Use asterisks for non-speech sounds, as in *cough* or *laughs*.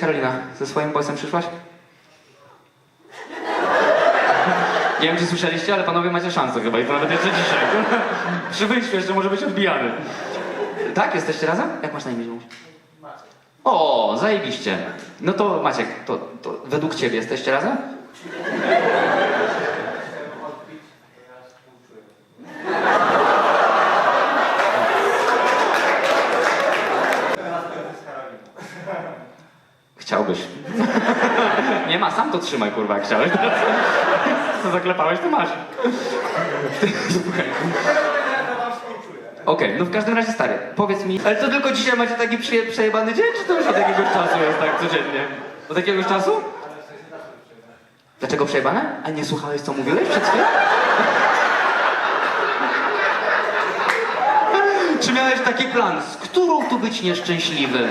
Karolina, ze swoim boysem przyszłaś? Nie wiem, czy słyszeliście, ale panowie macie szansę chyba i to nawet jeszcze dzisiaj. *laughs* Przy wyjściu jeszcze może być odbijany. Tak? Jesteście razem? Jak masz na imię, Ziemuś? O, zajebiście. No to Maciek, to, to według ciebie jesteście razem? Chciałbyś. *laughs* Nie ma, sam to trzymaj, kurwa, jak chciałeś. *laughs* Co zaklepałeś, to masz. Słuchaj. *laughs* Okej, no w każdym razie stary, powiedz mi, ale to tylko dzisiaj macie taki przyje, przejebany dzień, czy to już od jakiegoś czasu jest tak codziennie? Od jakiegoś czasu? Dlaczego przejebane? A nie słuchałeś, co mówiłeś przed chwilą? Czy miałeś taki plan, z którą tu być nieszczęśliwym?